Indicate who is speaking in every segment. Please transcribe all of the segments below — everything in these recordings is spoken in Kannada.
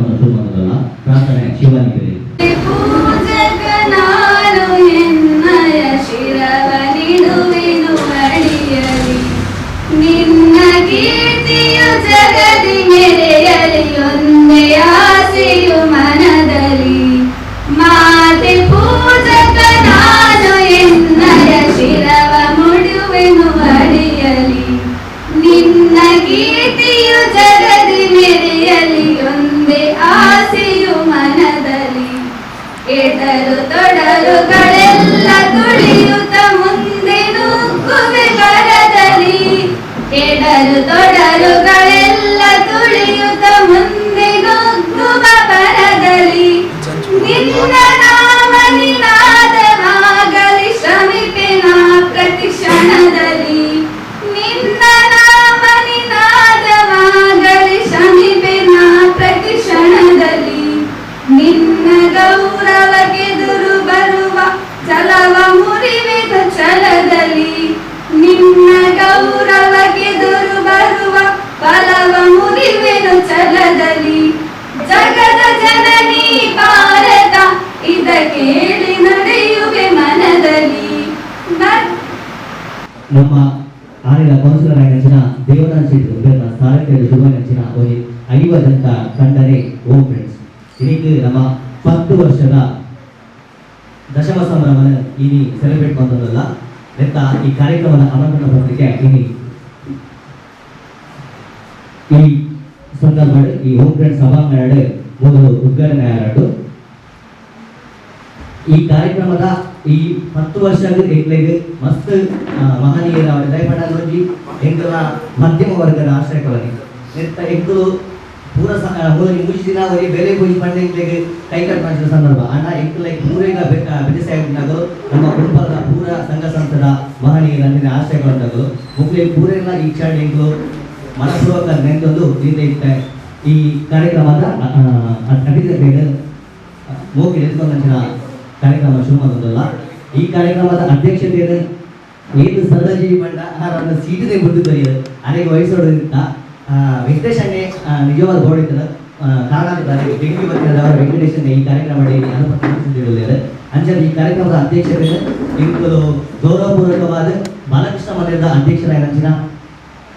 Speaker 1: ಈ ಕಾರ್ಯಕ್ರಮವನ್ನು ಶುರು ಮಾಡೋದಲ್ಲ ಪ್ರಾರ್ಥನೆ ಸೆಲೆಬ್ರೇಟ್ ಅಂತ ಈ ಕಾರ್ಯಕ್ರಮದ ಆಮಂತ್ರಣ ಪತ್ರಿಕೆ ಇನಿ ಈ ಸಂದರ್ಭ ಈ ಹೋಮ್ ಫ್ರೆಂಡ್ ಸಭಾಂಗಣ ಮೊದಲು ಉದ್ಘಾಟನೆ ಆರಾಡು ಈ ಕಾರ್ಯಕ್ರಮದ ಈ ಹತ್ತು ವರ್ಷ ಎಕ್ಲೆಗ್ ಮಸ್ತ್ ಮಹನೀಯರ ಅವರ ಎಂಕಲ ಮಧ್ಯಮ ವರ್ಗದ ಆಶ್ರಯಕವನಿ ಎಂತ ಪೂರ ಮೂಲ ಮುಗಿಸಿ ದಿನ ಅವರಿಗೆ ಬೆಲೆ ಪೂಜಿ ಪಂಡ ಎಂಕ್ಲೆಗ್ ಕೈ ಕಟ್ಟಿದ ಮಾಡಿದ ಸಂದರ್ಭ. ಅಣ್ಣ ಎಂಕ್ಲೆಗ್ ಪೂರೇಗ ಬೆದಸಾಗಿದ್ದಾಗಲು ನಮ್ಮ ಕುಟುಂಬದ ಪೂರ ಸಂಘ ಸಂಸ್ಥದ ಮಹನೀಯರ ಅಂದಿನ ಆಶ್ರಯಗಳಂತಾಗಲು ಮುಖ್ಯ ಪೂರೆಲ್ಲ ಈ ಎಂಕಲು ಮನಪೂರ್ವಕ ನೆಂದೊಂದು ಇಂದ ಈ ಕಾರ್ಯಕ್ರಮದ ಅತಿಥಿಗಳು ಮೂಗಿ ನಿಂತ್ಕೊಂಡ ಕಾರ್ಯಕ್ರಮ ಶುರು ಮಾಡೋದಲ್ಲ. ಈ ಕಾರ್ಯಕ್ರಮದ ಅಧ್ಯಕ್ಷತೆಯನ್ನು ಏನು ಸದಾಜೀವಿ ಬಂಡ ಅವರನ್ನು ಸೀಟಿದೆ ಬಿದ್ದು ಬರೆಯೋದು ಅನೇಕ ವಯಸ್ಸೋದ್ರಿಂದ ವೆಂಕಟೇಶ್ ನಿಜವಾದ ಬೋರ್ಡ್ ಕಾರಣಾಂತರ ಬೆಂಕಿ ಅವರ ವೆಂಕಟೇಶನ್ ಈ ಕಾರ್ಯಕ್ರಮ ಅನುಪತಿದ್ದಾರೆ ಅಂಚನೆ ಈ ಕಾರ್ಯಕ್ರಮದ ಅಧ್ಯಕ್ಷರೇ ಇಂಕಲು ಗೌರವಪೂರ್ವಕವಾದ ಬಾಲಕೃಷ್ಣ ಮಂದಿರದ ಅಧ್ಯಕ್ಷರಾಗಿ ಅಂಚಿನ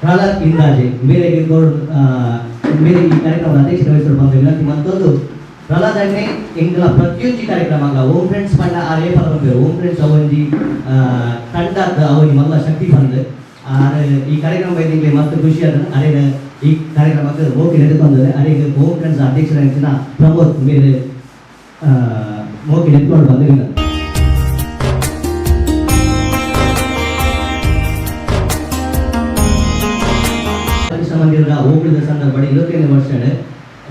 Speaker 1: ಪ್ರಹ್ಲಾದ್ ಇಂದಾಜೆ. ಮೇರೆಗೆ ಗೌರವ ಮೇರೆ ಈ ಕಾರ್ಯಕ್ರಮದ ಅಧ್ಯಕ್ಷತೆ ವಹಿಸಲು ಬಂದ ವಿನಂತಿ, ಮತ್ತೊಂದು ಅಣ್ಣೆ ಎಂಕಲ ಪ್ರತಿಯೊಂದು ಕಾರ್ಯಕ್ರಮ ಓಂ ಫ್ರೆಂಡ್ಸ್ ಪಂಡ ಆ ರೇಪರ ಬಂದಿರು ಓಂ ಫ್ರೆಂಡ್ಸ್ ಅವೊಂಜಿ ತಂಡದ ಅವನಿ ಮಲ್ಲ ಶಕ್ತಿ ಬಂದ್ ಈ ಕಾರ್ಯಕ್ರಮ ಬೈದಿಂಗ್ಲೆ ಮತ್ತೆ ಖುಷಿಯಾದ ಅರೆ ಈ ಕಾರ್ಯಕ್ರಮಕ್ಕೆ ಮೋಕೆ ಬಂದರೆ ಅರೇಗ ಹೋಮ್ ಫ್ರೆಂಡ್ಸ್ ಅಧ್ಯಕ್ಷರಾಗಿನ ಪ್ರಮೋದ್ ಮೇಲೆ ಹೋಗಿ ನೆನ್ಕೊಂಡು ಬಂದಿಲ್ಲ ಬಂದಿರಿಂದ ಪರಿಶ್ರಮ ಮಂದಿರದ ಹೋಗಿದ ಸಂದರ್ಭ ಇಲ್ಲೊತ್ತೇನೆ ವರ್ಷ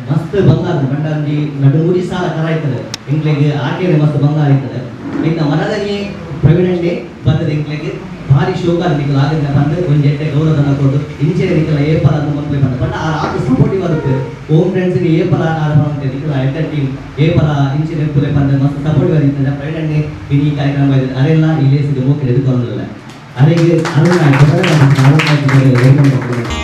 Speaker 1: ಮಸ್ತ್ ಬಂಗಾರ ಬಂಡಿ ನಡು ಮೂರಿ ಸಾಲ ಕರ ಆಯ್ತದೆ ಇಂಗ್ಲೆಗೆ ಆಕೆನೆ ಮಸ್ತ್ ಬಂಗಾರ ಆಯ್ತದೆ ಇನ್ನು ಮನದಲ್ಲಿ ಪ್ರವೀಣಂಡೆ ಬಂದದ ಎಂಕ್ಲೆಗೆ ಭಾರಿ ಶೋಕ ನಿಖಲ ಆಗಿನ ಬಂದು ಒಂದು ಎಟ್ಟೆ ಗೌರವನ ಕೊಟ್ಟು ಇಂಚೆ ನಿಖಲ ಏಪಲ ಅಂತ ಮಕ್ಕಳು ಬಂದ ಬಟ್ ಆ ರಾತ್ರಿ ಸಪೋರ್ಟಿವ್ ಆಗುತ್ತೆ. ಓಮ್ ಫ್ರೆಂಡ್ಸ್ಗೆ ಏಪಲ ಆರಂಭ ಅಂತ ನಿಖಲ ಎಟ್ಟ ಟೀಮ್ ಏಪಲ ಇಂಚೆ ನೆಪ್ಪಲೆ ಬಂದ ಮಸ್ತ್ ಸಪೋರ್ಟಿವ್ ಆಗಿರ್ತದೆ ಪ್ರವೀಣಂಡೆ ಇಡೀ ಕಾರ್ಯಕ್ರಮ ಇದೆ ಅರೆಲ್ಲ ಇಲ್ಲೇ ಸಿಗ ಮೂಕೆ ಎದುರ್ಕೊಂಡಿಲ್ಲ ಅರೆಗೆ ಅರುಣ ಅರುಣ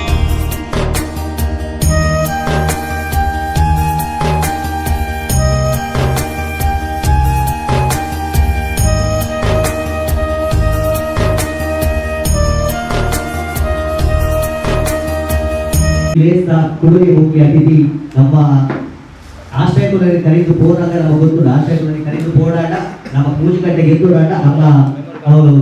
Speaker 1: ಪ್ಲೇಸ್ನ ಕುಡುಗೆ ಹೋಗಿ ಅತಿಥಿ ನಮ್ಮ ಆಶ್ರಯಗಳಲ್ಲಿ ಕರೆದು ಹೋದಾಗ ನಮಗೆ ಗೊತ್ತು ಆಶ್ರಯಗಳಲ್ಲಿ ಕರೆದು ಹೋರಾಟ ನಮ್ಮ ಪೂಜೆಗಟ್ಟೆಗೆ ಎದುರಾಟ ಅಲ್ಲ ಅವರು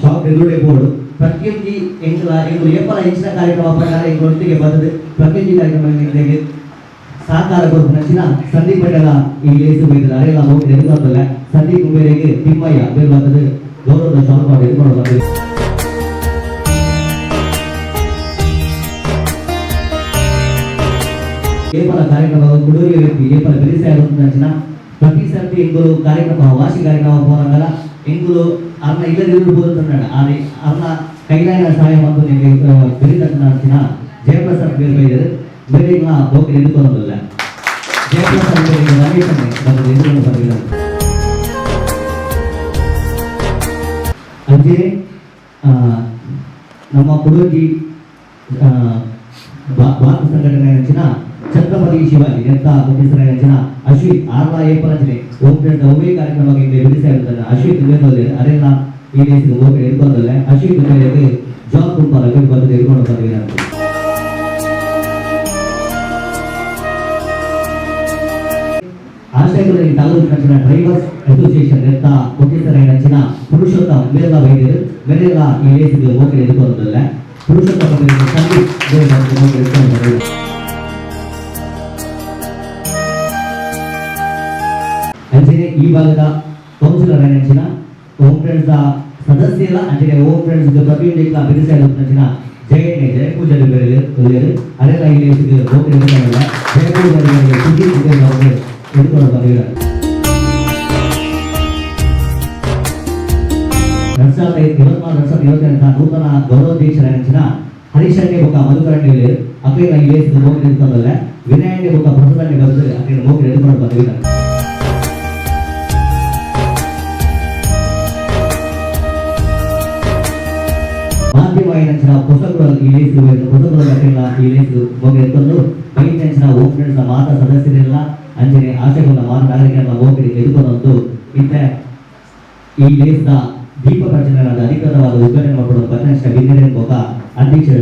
Speaker 1: ಶಾಪ್ ಎದುರುಡೆ ಬೋರ್ಡು ಪ್ರತಿಯೊಂದು ಎಂಕಲ ಎಂಕಲು ಏಪಲ ಹೆಚ್ಚಿನ ಕಾರ್ಯಕ್ರಮ ಪ್ರಕಾರ ಎಂಗಳೊಟ್ಟಿಗೆ ಬಂದದೆ ಪ್ರತಿಯೊಂದು ಕಾರ್ಯಕ್ರಮಗಳಿಗೆ ಸಹಕಾರ ಕೊಡುವ ನಚ್ಚಿನ ಸಂದೀಪ್ ಪಟೇಲ ಈ ಲೇಸು ಬೈದರು ಅರೆಲ್ಲ ಹೋಗಿ ಸಂದೀಪ್ ಕುಬೇರಿಗೆ ತಿಮ್ಮಯ್ಯ ಬೇರೆ ಬಂದದ್ದು. ಗೌರವದ ಶಾಪ್ ఏ పల కార్యక్రమాలు గుడూరు వైపు ఏ పల పెళ్ళి సేవలు ఉంటుందా ప్రతిసారి ఇంకులు కార్యక్రమం వార్షిక కార్యక్రమం పోరా కదా ఇంకులు అన్న ఇల్లు నిలు పోతున్నాడు అది అన్న కైలాయన సాయం వద్ద నేను పెళ్ళి జయప్రసాద్ పేరు పేరు వేరేగా పోకి ఎందుకు అంటే నమ్మ కొడుకి ಶಿವಾಜಿ ಎಂತ ಮುಖ್ಯಸ್ಥರ ನೆಚ್ಚಿನ ಅಶ್ವಿತ್ ಆರ್ಲ ಏಪರಂಜನೆ ಓಪನ್ ಒಮ್ಮೆ ಕಾರ್ಯಕ್ರಮಕ್ಕೆ ಇಲ್ಲಿ ಬಿಡಿಸ್ತಾ ಇರ್ತಾರೆ ಅಶ್ವಿತ್ ವೇದೋಲೆ ಅರೆಲ್ಲ ಈ ದೇಶದ ಹೋಗಿ ಹಿಡ್ಕೊಂಡಲ್ಲ ಅಶ್ವಿತ್ ಮೇಲೆಗೆ ಜಾಬ್ ಕುಂಪಾಲ ಬಂದು ಹಿಡ್ಕೊಂಡು ಬಂದಿದ್ದಾರೆ ಆಶಯಗಳಲ್ಲಿ ತಾಲೂಕು ನಚ್ಚಿನ ಡ್ರೈವರ್ಸ್ ಅಸೋಸಿಯೇಷನ್ ಎಂತ ಮುಖ್ಯಸ್ಥರ ನಚ್ಚಿನ ಪುರುಷೋತ್ತಮ ಮೇಲ ವೈದ್ಯರು ಮೇಲೆಲ್ಲ ಈ ರೇಸಿಗೆ ಹೋಗಿ ಎದುಕೊಂಡಲ್ಲ ಪುರುಷೋತ್ತಮ ಮೇಲಿನ ಸಂದೀಪ್ ಬೇರೆ ಹೋಗಿ ಎದುಕೊಂಡು ಈ ಭಾಗದ ಕೌನ್ಸಿಲರ್ ನೆಚ್ಚಿನ ಓಂ ಫ್ರೆಂಡ್ಸ್ ಸದಸ್ಯರ ಅಂಜನೆ ಓಂ ಫ್ರೆಂಡ್ಸ್ ಪ್ರತಿಯೊಂದಿಗೆ ಬಿಡಿಸ ನೆಚ್ಚಿನ ಜಯಣ್ಣ ಜಯಪೂಜಾರಿ ಬೇರೆ ಒಳ್ಳೆಯದು ಅದೆಲ್ಲ ಇಲ್ಲಿ ಹೋಗಿ ಎದುಕೊಂಡಲ್ಲ ಜಯಪೂಜಾರಿ ಸುದೀಪ್ ಇದ್ದಾರೆ ಅವ್ರಿಗೆ ಎದುಕೊಂಡು ಬಂದಿದ್ದಾರೆ ಎರಡ್ ಸಾವಿರದ ಇವತ್ನಾಲ್ಕು ಎರಡ್ ಸಾವಿರದ ಇವತ್ತೆಂಟ ನೂತನ ಗೌರವಾಧ್ಯಕ್ಷರ ನೆಚ್ಚಿನ ಹರೀಶಣ್ಯ ಬುಕ್ಕ ಮಧುಕರಣ್ಯ ಅಕ್ಕೈನ ಇಲ್ಲಿ ಹೋಗಿ ನಿಂತ್ಕೊಂಡಲ್ಲ ವಿನಯಣ್ಯ ಬುಕ್ಕ ಪ್ರಸನ್ನ ಬರೆದು ಅಕ್ಕೈನ ಹೋಗಿ ಎದುಕೊಂಡು ಬಂದಿದ್ದಾರೆ. ಬೈನಂಚಿನ ಪುಸ್ತಕಗಳಲ್ಲಿ ಈ ಲೇಸು ಪುಸ್ತಕಗಳ ಕಟ್ಟಿಲ್ಲ ಈ ಲೇಸು ಬಗ್ಗೆ ಎತ್ತೊಂದು ಬೈನಂಚಿನ ಓಮ್ ನಡೆಸಿದ ಮಾತ ಸದಸ್ಯರೆಲ್ಲ ಅಂಜನೆ ಆಶೆಗಳ ಮಾತುಗಾರಿಕೆಗಳ ಓಪಿಡಿ ಇಂಥ ಈ ಲೇಸ್ನ ದೀಪ ಪ್ರಚನಗಳ ಅಧಿಕೃತವಾದ ಉದ್ಘಾಟನೆ ಮಾಡಿಕೊಂಡು ಬದಲಾಯಿಸಿದ ಬಿನ್ನಡೆ ಮೂಲಕ ಅಧ್ಯಕ್ಷರ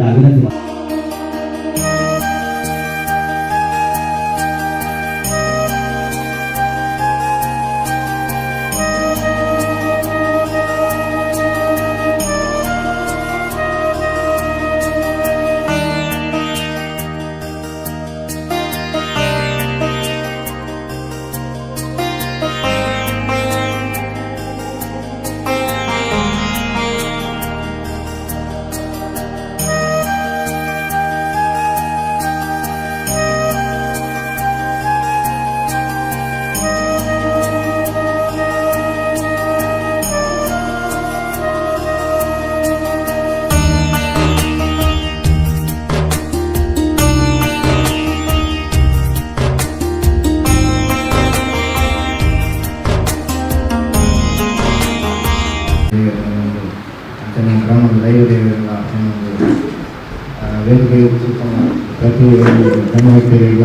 Speaker 2: ಗಣ್ಯ ವ್ಯಕ್ತಿಗಳಿಗ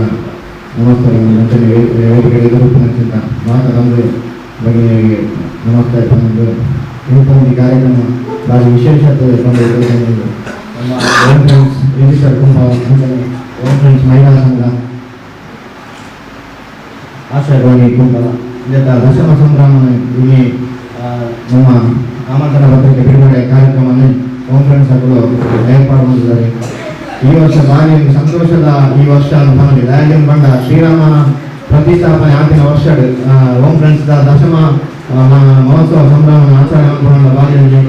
Speaker 2: ನಮಸ್ಕಾರ ಅಂಚನೆ ವೇದಿಕೆ ಎದುರುತ್ತಿನ ಮಾತರಂದು ಭಗಿನಿಯರಿಗೆ ನಮಸ್ಕಾರ ಬಂದು ಇಂಥ ಒಂದು ಕಾರ್ಯಕ್ರಮ ಭಾರಿ ವಿಶೇಷತೆ ಬಂದು ನಮ್ಮ ಓಮ್ ಫ್ರೆಂಡ್ಸ್ ರಿಜಿಸ್ಟರ್ ತುಂಬ ಓನ್ ಫ್ರೆಂಡ್ಸ್ ಮಹಿಳಾ ಸಂಘ ಆಶಯವಾಗಿ ಕುಂಟಲ ಇದಕ್ಕ ದಶಮ ಸಂಭ್ರಮ ಇಲ್ಲಿ ನಮ್ಮ ಆಮಂತ್ರಣ ಪತ್ರಿಕೆ ಬಿಡುಗಡೆ ಕಾರ್ಯಕ್ರಮವನ್ನು ಓಮ್ ಫ್ರೆಂಡ್ಸ್ ಅವರು ಏರ್ಪಾಡು ಮಾಡಿದ್ದಾರೆ. ಈ ವರ್ಷ ಭಾರಿ ಸಂತೋಷದ ಈ ವರ್ಷ ಅಂತ ಬಂದಿದೆ ಬಂಡ ಶ್ರೀರಾಮನ ಪ್ರತಿಷ್ಠಾಪನೆ ಆಗಿನ ವರ್ಷ ಓಂ ಓಮ್ ಫ್ರೆಂಡ್ಸ್ ದಶಮ ಮಹೋತ್ಸವ ಸಂಭ್ರಮ ಆಚರಣೆ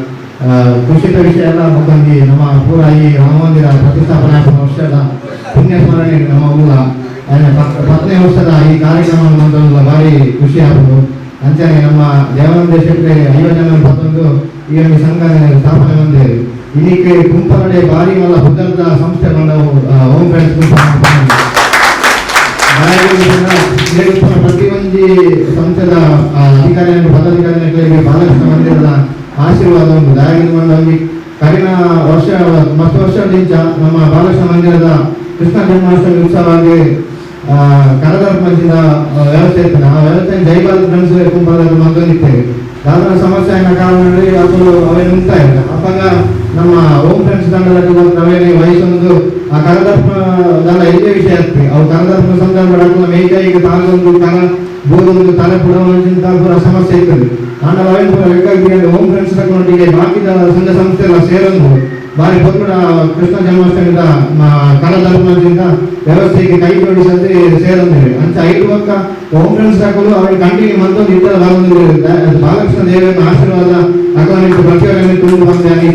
Speaker 2: ಆ, ಖುಷಿತ ವಿಷಯ ಎಲ್ಲ ಮುಖಂದಿ ನಮ್ಮ ಪೂರ ಈ ರಾಮ ಮಂದಿರ ಪ್ರತಿಷ್ಠಾಪನೆ ಆಗಿನ ವರ್ಷದ ಪುಣ್ಯ ನಮ್ಮ ಮೂಲ ಹತ್ತನೇ ವರ್ಷದ ಈ ಕಾರ್ಯಕ್ರಮ ಬಂದಲ್ಲ ಭಾರಿ ಖುಷಿ ಆಗುದು ಅಂಚನೆ ನಮ್ಮ ದೇವಾನಂದ ಶೆಟ್ಟಿ ಐವತ್ತನೇ ಇಪ್ಪತ್ತೊಂದು ಈ ಒಂದು ಸಂಘ ಸ್ಥಾಪನೆ ಬಂದಿದೆ. ಬಂದವು ಆ, ಓಂ ಫ್ರೆಂಡ್ಸ್ ಗುಂಪು ಅಂತ. ದಾಯಕರು ಪ್ರತಿಯೊಂದು ಸಂಸ್ಥೆದ ಆ, ಅಧಿಕಾರಿಯನ್ನು ಪದಾಧಿಕಾರಿಗಳಿಗೆ ಬಾಲಕೃಷ್ಣ ಮಂದಿರದ ಆಶೀರ್ವಾದ ಉಂಟು. ಬಂದಲ್ಲಿ ಕಡಿನ ವರ್ಷ ಮತ್ತು ವರ್ಷದಿಂದ ನಮ್ಮ ಬಾಲಕೃಷ್ಣ ಮಂದಿರದ ಕೃಷ್ಣ ಜನ್ಮಾಷ್ಟಮಿ ಉತ್ಸವವಾಗಿ ಆ, ಕರದರ್ಪಣದಿಂದ ವ್ಯವಸ್ಥೆ ಇರ್ತದೆ. ಆ ವ್ಯವಸ್ಥೆ ಜೈಬಾಲ್ ಫ್ರೆಂಡ್ಸ್ ಕುಂಭದಲ್ಲಿ ಮಂದೊಂದಿರ್ತೇವೆ ಯಾವ್ದಾರ ಸಮಸ್ಯೆ ಕಾರಣ ಅದು ಅವೇ ನಿಂತಾ ಇಲ್ಲ ಅವಾಗ ನಮ್ಮ ಓಮ್ ಫ್ರೆಂಡ್ಸ್ ತಂಡದಲ್ಲಿ ಒಂದು ನಾವೇನೇ ವಹಿಸೊಂದು ಆ ಕರದರ್ಪಣದ ಇದೇ ವಿಷಯ ಆಗ್ತದೆ. ಅವು ನಮ್ಮ ಸಂದರ್ಭ ಈಗ ತಾಗೊಂದು ತನ ಬೋದೊಂದು ತಲೆ ಪುಡ ಸಮಸ್ಯೆ ಇರ್ತದೆ. ಆಂಡ ನಾವೇನು ಪೂರ ಲೆಕ್ಕ ಓಮ್ ಫ್ರೆಂಡ್ಸ್ ತಗೊಂಡಿಗೆ ಬಾಕಿದ ಸಂಘ ಸಂಸ್ಥೆ ಎಲ್ಲ ಸೇರೊಂದು. ಬಾರಿ ಪೊಕ್ಕಡ ಕೃಷ್ಣ ಜನ್ಮಾಷ್ಟಮಿದ ಕರದರ್ಪಣದಿಂದ ವ್ಯವಸ್ಥೆಗೆ ಕೈ ಜೋಡಿಸದೆ ಹೇಳಿ ಅಂತ ಐದು ಪಕ್ಕ ಓಮ್ ಫ್ರೆಂಡ್ಸ್ ಹಾಕಲು ಅವ್ರಿಗೆ ಕಂಟಿನ್ಯೂ ಮಂತೊಂದು ಇದ್ದ ಬಾಲಕೃಷ್ಣ ದೇವರ ಆಶೀರ್ವಾದ ಅಗವನಿಟ್ಟು ಪ್ರತಿಯೊಬ್ಬರಿಗೆ ತುಂಬ ಬಂದೆ ಈ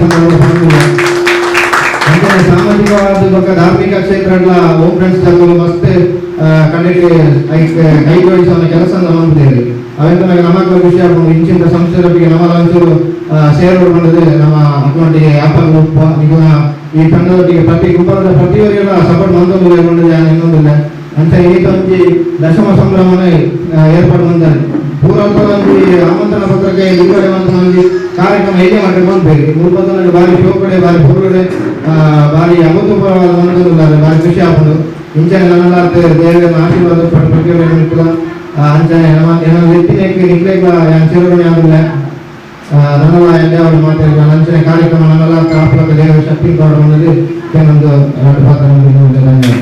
Speaker 2: ಅಂದ್ರೆ ಸಾಮಾಜಿಕವಾದ ಬಗ್ಗೆ ಧಾರ್ಮಿಕ ಕ್ಷೇತ್ರಗಳ ಓಮ್ ಫ್ರೆಂಡ್ಸ್ ತಗೊಳ್ಳು ಮಸ್ತೆ ಕಂಡಿಟ್ಟು ಕೈ ಜೋಡಿಸುವ ಕೆಲಸ ಮಾಡಿದ್ದೇವೆ ಅವೆಂತ ನಮಗ ವಿಷಯ ಇಂಚಿನ ಸಂಸ್ಥೆಗಳಿಗೆ ನಮ್ಮ ಒಂಚೂರು ಸೇರು ಮಾಡಿದ್ರೆ ನಮ್ಮ ಅಕೌಂಟಿಗೆ ಆಪಲ್ ಗ್ರೂಪ್ ಈಗ ಈ ತಂಡದೊಟ್ಟಿಗೆ ಪ್ರತಿ ಗುಂಪದ ಪ್ರತಿಯೊರಿಗೆಲ್ಲ ಸಪೋರ್ಟ್ ಮಂದೊಂದು ಕೊಂಡಿದೆ ಇನ್ನೊಂದಿಲ್ಲ. ಅಂತ ಈ ಏತೊಂಜಿ ದಶಮ ಸಂಭ್ರಮನೇ ಏರ್ಪಾಡು ಮಾಡಿದ್ದಾರೆ. ಪೂರ್ವದಲ್ಲಿ ಆಮಂತ್ರಣ ಪತ್ರಕ್ಕೆ ಬಿಡುಗಡೆ ಅಂತ ಒಂದು ಕಾರ್ಯಕ್ರಮ ಹೇಗೆ ಮಾಡಿ ಬಂದ್ಬೇಕು ಮೂರ್ಪದಲ್ಲಿ ಬಾರಿ ಶೋಕಡೆ ಬಾರಿ ಪೂರ್ವಡೆ ಆ, ಬಾರಿ ಅಭೂತಪೂರ್ವವಾದ ಒಂದು ಬಾರಿ ಖುಷಿ ಆಗೋದು ಇಂಚನೆ ನನ್ನ ದೇವರ ಆಶೀರ್ವಾದ ಪಟ್ಟು ಪ್ರತಿಯೊಬ್ಬರು ಕೂಡ ಆ, ಅಂಚನೆ ನಮ್ಮ ಏನೋ ವ್ಯಕ್ತಿಗೆ ನಿಕ್ಲೇಗ ಚಿರಋಣಿ ಆಗಿಲ್ಲ ನನ್ನೆಲ್ಲ ಎಲ್ಲೇ ಅವರು ಮಾತಾಡಿದ ನಂಚಿನ ಕಾರ್ಯಕ್ರಮ ನನ್ನೆಲ್ಲ ಆಪ್ಲಕ ದೇವರ ಶಕ್ತಿ ಕೊಡೋದು ಅನ್ನೋದು ಏನೊಂದು ಎರಡು ಪಾತ್ರ ನಮಗೆ ಧನ್ಯವಾದ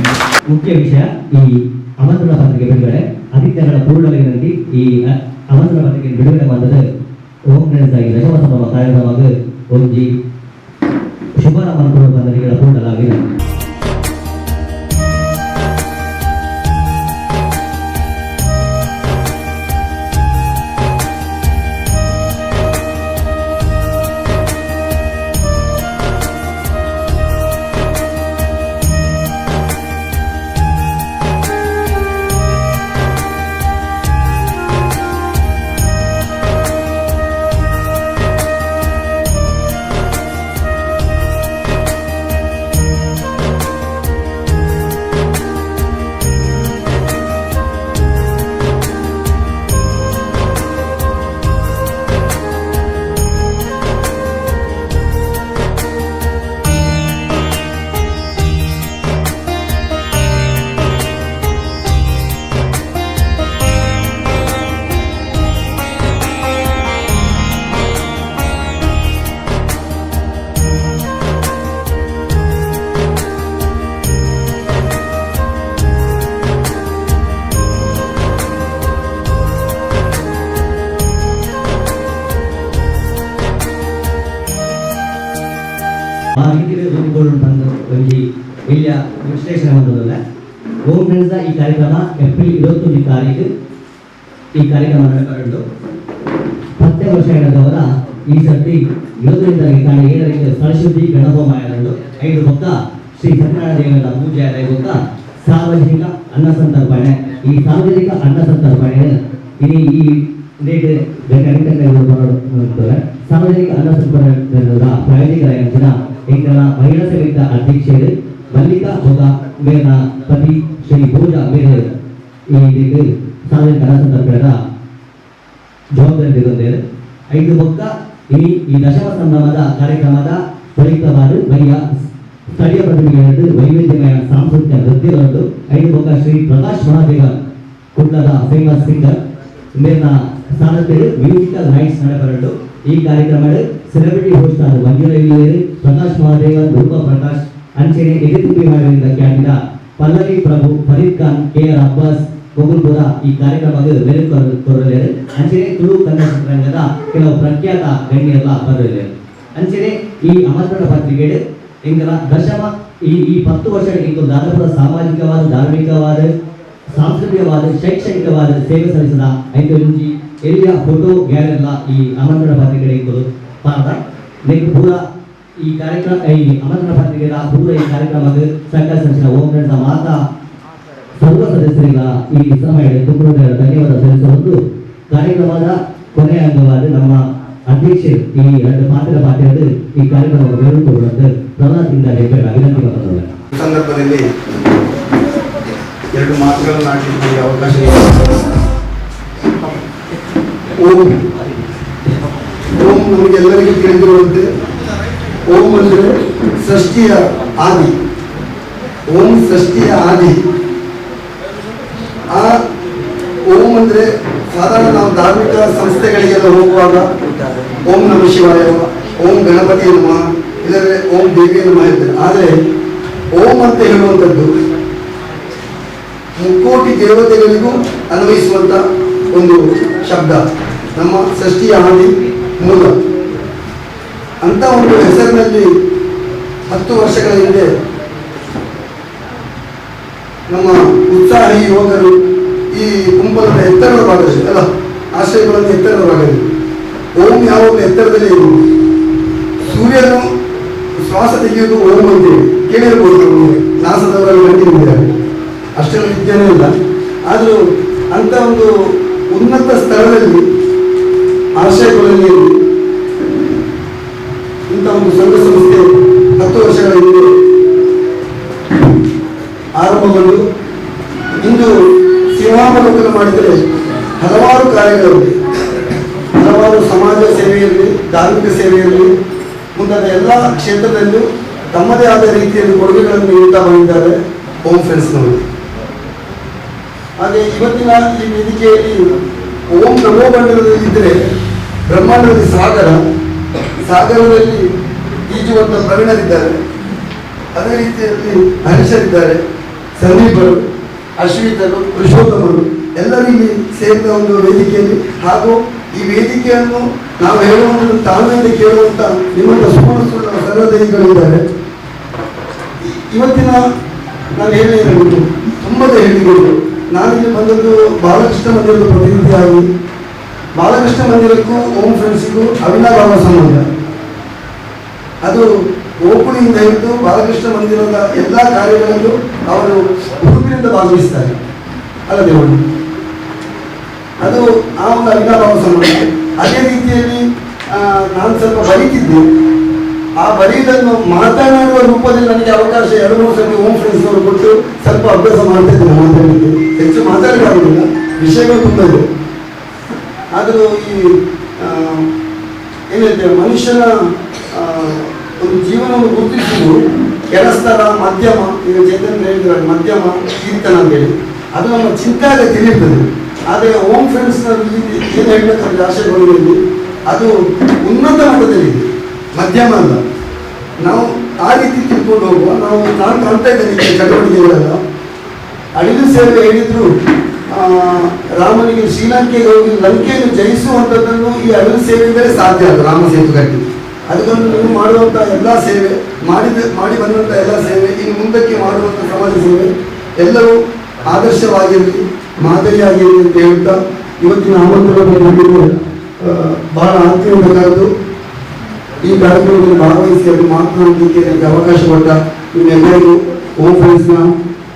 Speaker 1: ಮುಖ್ಯ ವಿಷಯ ಈ ಆಮಂತ್ರಣ ಪತ್ರಿಕೆ ಬಿಡುಗಡೆ ಆದಿತ್ಯಗಳ ಪೂರ್ಣಲಿನಲ್ಲಿ ಈ ಅ- ಆಮಂತ್ರಣ ಪತ್ರಿಕೆ ಬಿಡುಗಡೆ ಮಾಡಿದ ಓಂ ಗಣೇಶಾಗಿ ದಶಮ ಸಂಭ್ರಮ ಕಾರ್ಯಕ್ರಮದ ಒಂಜಿ ಶುಭ ಆಮಂತ್ರಣ ಪತ್ರಿಕೆಗಳ ಪೂರ್ಣಲಾಗಿದೆ ರೀತಿಯಲ್ಲಿ ಬಂದು ಇಲ್ಲಿಯ ವಿಶ್ಲೇಷಣೆ ಬಂದದಲ್ಲ ಓಂ ಗಣೇಶ ಈ ಕಾರ್ಯಕ್ರಮ ಏಪ್ರಿಲ್ ಇರುವತ್ತೊಂದು ತಾರೀಕು ಈ ಕಾರ್ಯಕ್ರಮ ನಡೆಕೊಂಡು ಹತ್ತೇ ವರ್ಷ ಹೇಳಿದವರ ಈ ಸರ್ತಿ ಇವತ್ತರಿಂದ ಕಾರಣ ಏಳರಿಂದ ಸರಸ್ವತಿ ಗಣಹೋಮ ಎರಡು ಐದು ಹೊತ್ತ ಶ್ರೀ ಸತ್ಯನಾರಾಯಣ ದೇವರ ಪೂಜೆ ಆದ ಸಾರ್ವಜನಿಕ ಅನ್ನ ಸಂತರ್ಪಣೆ. ಈ ಸಾರ್ವಜನಿಕ ಅನ್ನ ಸಂತರ್ಪಣೆ ಇಡೀ ಈ ಸಾರ್ವಜನಿಕ ಅನ್ನ ಸಂತರ್ಪಣೆ ಪ್ರಾಯೋಜಕರಾಗಿನ ಎಂಕಲ ಮಹಿಳಾ ಸಮಿತಿ ಅಧ್ಯಕ್ಷರು ಮಲ್ಲಿಕಾ ಹೋದ ಮೇಲಿನ ಪತಿ ಶ್ರೀ ಪೂಜಾ ಮೇರೆ ಈ ಇದಕ್ಕೆ ಕಲಾ ಸಂದರ್ಭದ ಜವಾಬ್ದಾರಿ ತೆಗೆದಿದ್ದೇವೆ ಐದು ಬೊಕ್ಕ ಈ ಈ ದಶಮ ಸಂಭ್ರಮದ ಕಾರ್ಯಕ್ರಮದ ಬಳಿಕವಾದ ಬರಿಯ ಸ್ಥಳೀಯ ಪ್ರತಿಭೆಗಳದ್ದು ವೈವಿಧ್ಯಮಯ ಸಾಂಸ್ಕೃತಿಕ ನೃತ್ಯಗಳದ್ದು ಐದು ಮೊಕ್ಕ ಶ್ರೀ ಪ್ರಕಾಶ್ ಮಹಾದೇವ ಕುಂಡದ ಫೇಮಸ್ ಸಿಂಗರ್ ಮೇರ್ನ ಸ್ಥಾನದಲ್ಲಿ ಮ್ಯೂಸಿಕಲ್ ನೈಟ್ಸ್ ನಡೆಬರಲು ಈ ಕಾರ್ಯಕ್ರಮ ಸೆಲೆಬ್ರಿಟಿ ಹೋಸ್ಟ್ ಆದ ಮಂಜುಳಲ್ಲಿ ಪ್ರಕಾಶ್ ಮಹಾದೇವ ರೂಪ ಪ್ರಕಾಶ್, ಅಂಚೆನೆ ಎದಿತ್ ಬಿಹಾರದಿಂದ ಖ್ಯಾತಿದ ಪಲ್ಲವಿ ಪ್ರಭು, ಫರೀದ್ ಖಾನ್ ಕೆ ಆರ್ ಅಬ್ಬಾಸ್ ಪುರ ಈ ಕಾರ್ಯಕ್ರಮಕ್ಕೆ ಮೇಲೆ ಕೊರಲಿದ್ದಾರೆ ಅಂಚೆನೆ ತುಳು ಕನ್ನಡ ಚಿತ್ರರಂಗದ ಕೆಲವು ಪ್ರಖ್ಯಾತ ಗಣ್ಯರೆಲ್ಲ ಬರಲಿದ್ದಾರೆ ಅಂಚೆನೆ ಈ ಆಮಂತ್ರಣ ಪತ್ರಿಕೆ ಇಂಗಲ ದಶಮ ಈ ಈ ಪತ್ತು ವರ್ಷ ಇಂದು ದಾದಾಪುರ ಸಾಮಾಜಿಕವಾದ, ಧಾರ್ಮಿಕವಾದ, ಸಾಂಸ್ಕೃತಿಕವಾದ, ಶೈಕ್ಷಣಿಕವಾದ ಸೇವೆ ಸಲ್ಲಿಸಿದ ಐದು ಇಂಚಿ ಎಲ್ಲಿಯ ಫೋಟೋ ಗ್ಯಾಲರಿ ಈ ಆಮಂತ್ರಣ ಪತ್ರಿಕೆ ಇತ್ತು ಪಾದ ನೆಕ್ ಪೂರ ಈ ಕಾರ್ಯಕ್ರಮ, ಈ ಆಮಂತ್ರಣ ಪತ್ರಿಕೆಯ ಪೂರ ಈ ಕಾರ್ಯಕ್ರಮದ ಸಂಘ ಸಂಚಿನ ಓಂ ಗಣೇಶ ಮಾತಾ, ಸರ್ವ ಸದಸ್ಯರಿಗ ಈ ಸಮಯದಲ್ಲಿ ತುಂಬ ಧನ್ಯವಾದ ಸಲ್ಲಿಸುವುದು ಕಾರ್ಯಕ್ರಮದ ಕೊನೆಯ ಅಂಗವಾದ ನಮ್ಮ ಅಧ್ಯಕ್ಷರು ಈ ಎರಡು ಪಾತ್ರ ಪಾತ್ರರು ಈ ಕಾರ್ಯಕ್ರಮವನ್ನು ಬೆಳೆದುಕೊಳ್ಳುವಂತೆ ಪ್ರಹ್ಲಾದಿಂದ ವಿನಂತಿ ಅಭಿನಂದನೆ
Speaker 3: ಈ ಸಂದರ್ಭದಲ್ಲಿ ಎರಡು ಮಾತುಗಳನ್ನು ಆಡಲಿಕ್ಕೆ ಅವಕಾಶ. ಓಂ ನಮಗೆ ಎಲ್ಲರಿಗೂ ತಿಳಿದಿರುವಂತೆ, ಓಂ ಅಂದರೆ ಸೃಷ್ಟಿಯ ಆದಿ. ಓಂ ಸೃಷ್ಟಿಯ ಆದಿ. ಆ ಓಂ ಅಂದರೆ ಸಾಧಾರಣ ನಾವು ಧಾರ್ಮಿಕ ಸಂಸ್ಥೆಗಳಿಗೆಲ್ಲ ಹೋಗುವಾಗ ಓಂ ನಮ ಶಿವಾಯ ಓಂ ಗಣಪತಿ ನಮ, ಇಲ್ಲದ್ರೆ ಓಂ ದೇವಿ ನಮ ಇರ್ತದೆ. ಆದರೆ ಓಂ ಅಂತ ಹೇಳುವಂಥದ್ದು ಮುಕ್ಕೋಟಿ ದೇವತೆಗಳಿಗೂ ಅನ್ವಯಿಸುವಂಥ ಒಂದು ಶಬ್ದ. ನಮ್ಮ ಸೃಷ್ಟಿಯ ಆದಿ. ಮೂಲ ಅಂತ ಒಂದು ಹೆಸರಿನಲ್ಲಿ ಹತ್ತು ವರ್ಷಗಳ ಹಿಂದೆ ನಮ್ಮ ಉತ್ಸಾಹಿ ಯುವಕರು ಈ ಕುಂಭದ ಎತ್ತರದ ಭಾಗದಲ್ಲಿ, ಅಲ್ಲ, ಆಶ್ರಯಗಳನ್ನು ಎತ್ತರದ ಭಾಗದಲ್ಲಿ, ಓಂ ಯಾವಾಗಲೂ ಎತ್ತರದಲ್ಲಿ ಸೂರ್ಯನು ಶ್ವಾಸ ತೆಗೆಯುವುದು ಓಂ ಅಂತೇಳಿ ಕೇಳಿರ್ಬೋದು ನಾಸದವರಲ್ಲಿ ಕಂಡಿದ್ದಾರೆ ಅಷ್ಟೇ ವಿದ್ಯಾನೇ ಇಲ್ಲ. ಆದರೂ ಅಂತ ಒಂದು ಉನ್ನತ ಸ್ಥಳದಲ್ಲಿ ಆಶ್ರಯಗಳಲ್ಲಿ ಇಂಥ ಒಂದು ಸಂಘ ಸಂಸ್ಥೆ ಹತ್ತು ವರ್ಷಗಳ ಹಿಂದೆ ಆರಂಭಗೊಂಡು ಇಂದು ನಾಮಾವಲೋಕನ ಮಾಡಿದರೆ ಹಲವಾರು ಕಾರ್ಯಗಳಿವೆ ಹಲವಾರು ಸಮಾಜ ಸೇವೆಯಲ್ಲಿ, ಧಾರ್ಮಿಕ ಸೇವೆಯಲ್ಲಿ, ಮುಂತಾದ ಎಲ್ಲ ಕ್ಷೇತ್ರದಲ್ಲೂ ತಮ್ಮದೇ ಆದ ರೀತಿಯಲ್ಲಿ ಕೊಡುಗೆಗಳನ್ನು ನೀಡುತ್ತಾ ಬಂದಿದ್ದಾರೆ ಹೋಮ್ ಫ್ರೆಂಡ್ಸ್ನವರು. ಹಾಗೆ ಇವತ್ತಿನ ಈ ವೇದಿಕೆಯಲ್ಲಿ ಓಂ ನಮೋ ಮಂಡಲದಲ್ಲಿದ್ದರೆ ಬ್ರಹ್ಮಾಂಡದಲ್ಲಿ ಸಾಗರ, ಸಾಗರದಲ್ಲಿ ಈಜುವಂತ ಪ್ರವೀಣರಿದ್ದಾರೆ. ಅದೇ ರೀತಿಯಲ್ಲಿ ಹರೀಶರಿದ್ದಾರೆ, ಸಮೀಪರು, ಅಶ್ವಿತರು, ಪುರುಷೋತ್ತಮರು. ಎಲ್ಲರೂ ಇಲ್ಲಿ ಸೇರಿದ ಒಂದು ವೇದಿಕೆಯಲ್ಲಿ. ಹಾಗೂ ಈ ವೇದಿಕೆಯನ್ನು ನಾವು ಹೇಳುವಂತ ತಾಳ್ಮೆಯಿಂದ ಕೇಳುವಂತ ನಿಮ್ಮ ಸುಮಾರು ಸರ್ವದೇಹಿಗಳಿದ್ದಾರೆ ಇವತ್ತಿನ ನಾನು ಹೇಳಿ ತುಂಬದೇ ಹೇಳಿಗಳು ನಾನಿಲ್ಲಿ ಬಂದದ್ದು ಬಾಲಕೃಷ್ಣ ಮಂದಿರದ ಪ್ರತಿನಿಧಿಯಾಗಿ ಬಾಲಕೃಷ್ಣ ಮಂದಿರಕ್ಕೂ ಓಂ ಫ್ರೆಂಡ್ಸಿಗೂ ಅವಿನಾಭಾವ ಸಂಬಂಧ. ಅದು ಓಪುಳಿಯಿಂದ ಹಿಡಿದು ಬಾಲಕೃಷ್ಣ ಮಂದಿರದ ಎಲ್ಲ ಕಾರ್ಯಗಳಲ್ಲೂ ಅವರು ಹುರುಪಿನಿಂದ ಭಾಗವಹಿಸ್ತಾರೆ. ಅಲ್ಲದೆ ದೇವರು ಅದು ಆ ಒಂದು ಅವಿನಾಭಾವ ಸಂಬಂಧ. ಅದೇ ರೀತಿಯಲ್ಲಿ ನಾನು ಸ್ವಲ್ಪ ಬರೀತಿದ್ದೆ. ಆ ಬರೀದನ್ನು ಮಾತನಾಡುವ ರೂಪದಲ್ಲಿ ನನಗೆ ಅವಕಾಶ ಎರಡು ಮೂರು ಸಲ ಓಮ್ ಫ್ರೆಂಡ್ಸ್ ಅವರು ಕೊಟ್ಟು ಸ್ವಲ್ಪ ಅಭ್ಯಾಸ ಮಾಡ್ತಾ ಹೆಚ್ಚು ಮಾತಾಡಲಿಕ್ಕಾಗುದಿಲ್ಲ ವಿಷಯಗಳು ತುಂಬ ಆದರೂ ಈ ಏನಂತೆ ಮನುಷ್ಯನ ಒಂದು ಜೀವನವನ್ನು ಗುರುತಿಸುವುದು ಕೆಲಸದ ಮಧ್ಯಮ, ಈಗ ಚೇತನ್ ಹೇಳಿದ್ರೆ ಮಧ್ಯಮ, ಕೀರ್ತನ ಅಂತೇಳಿ ಅದು ನಮ್ಮ ಚಿಂತಾಗೆ ತಿಳಿಯುತ್ತದೆ. ಆದರೆ ಓಮ್ ಫ್ರೆಂಡ್ಸ್ನಲ್ಲಿ ಏನು ಹೇಳಬೇಕಂದ್ರೆ ಆಶಯಗಳಲ್ಲಿ ಅದು ಉನ್ನತ ಮಟ್ಟದಲ್ಲಿದೆ ಮಧ್ಯಮ ಅಲ್ಲ. ನಾವು ಆ ರೀತಿ ತಿಳ್ಕೊಂಡು ಹೋಗುವ, ನಾವು ನಾನು ಕಾಣ್ತಾ ಇದ್ದೇನೆ ಚಟುವಟಿಕೆಗಳೆಲ್ಲ. ಅಳಿಲು ಸೇವೆ ಹೇಳಿದ್ರು ರಾಮನಿಗೆ ಶ್ರೀಲಂಕೆಗೆ ಹೋಗಿ ಲಂಕೆಯನ್ನು ಜಯಿಸುವಂಥದ್ದನ್ನು ಈ ಅಳಿಲು ಸೇವೆಯಿಂದಲೇ ಸಾಧ್ಯ ಅದು ರಾಮ ಸೇತು ಕಟ್ಟಿ. ಅದಕ್ಕೊಂದು ನೀವು ಮಾಡುವಂಥ ಎಲ್ಲ ಸೇವೆ, ಮಾಡಿದ, ಮಾಡಿ ಬಂದಂಥ ಎಲ್ಲ ಸೇವೆ, ಇನ್ನು ಮುಂದಕ್ಕೆ ಮಾಡುವಂಥ ಸಮಾಜ ಸೇವೆ, ಎಲ್ಲವೂ ಆದರ್ಶವಾಗಿರಲಿ ಮಾದರಿಯಾಗಿರಲಿ ಅಂತ ಹೇಳ್ತಾ ಇವತ್ತಿನ ಆಮಂತ್ರಣವನ್ನು ಬಹಳ ಆತ್ಮೀಯತೆ ಕರೆದು ಈ ಕಾರ್ಯಕ್ರಮದಲ್ಲಿ ಭಾಗವಹಿಸಿ ಅದು ಮಾತನಾಡಲಿಕ್ಕೆ ನನಗೆ ಅವಕಾಶ ಕೊಟ್ಟ ನಿಮ್ಮೆಲ್ಲರಿಗೂ ಓಂ ಫ್ರೆಂಡ್ಸ್ನ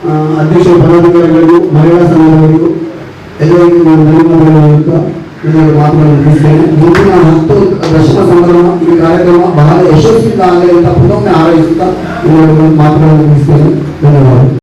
Speaker 3: ಆ, ಅಧ್ಯಕ್ಷ ಪದಾಧಿಕಾರಿಗಳಿಗೂ ಮಹಿಳಾ ಸಂಘದವರಿಗೂ ಎಲ್ಲರಿಗೂ ನಾನು ಧನ್ಯವಾದಗಳನ್ನು ಹೇಳುತ್ತಾ ನಿಮಗೆ ಮಾತುಗಳನ್ನು ಮುಗಿಸ್ತೇನೆ ಮುಂದಿನ ಹತ್ತು ದಶಕ ಸಂಭ್ರಮ ಈ ಕಾರ್ಯಕ್ರಮ ಬಹಳ ಯಶಸ್ವಿಯಿಂದ ಆಗಲಿ ಅಂತ ಪುನೊಮ್ಮೆ ಹಾರೈಸುತ್ತಾ ನಿಮಗೆ ಮಾತುಗಳನ್ನು ಮುಗಿಸ್ತೇನೆ ಧನ್ಯವಾದ